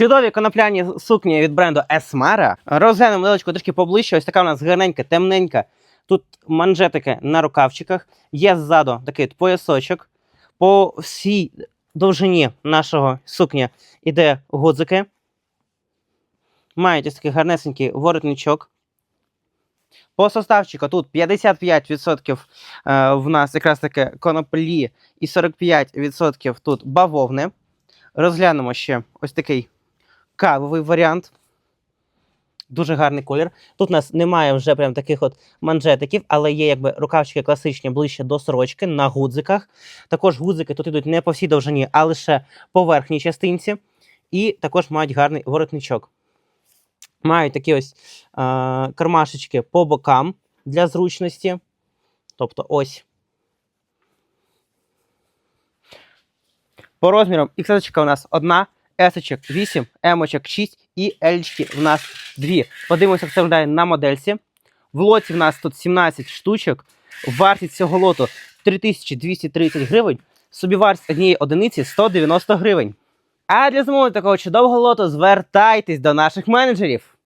Чудові конопляні сукні від бренду Esmara. Розглянемо моделечку трішки поближче. Ось така у нас гарненька, темненька. Тут манжетики на рукавчиках. Є ззаду такий поясочок. По всій довжині нашого сукня іде гудзики. Мають ось такий гарнесенький воротничок. По составчику тут 55% е, в нас якраз таки коноплі і 45% тут бавовни. Розглянемо ще ось такий кавовий варіант. Дуже гарний колір. Тут у нас немає вже прям таких от манжетиків, але є якби рукавчики класичні ближче до сорочки на гудзиках. Також гудзики тут йдуть не по всій довжині, а лише по верхній частинці. І також мають гарний воротничок. Мають такі ось е, кармашечки по бокам для зручності. Тобто ось. По розмірам XS у нас одна, S 8, M 6 і L в нас 2. Подивимося, як це виглядає на модельці. В лоті в нас тут 17 штучок. Вартість цього лоту 3230 гривень. Собівартість однієї одиниці 190 гривень. А для замовлення такого чудового лоту звертайтесь до наших менеджерів.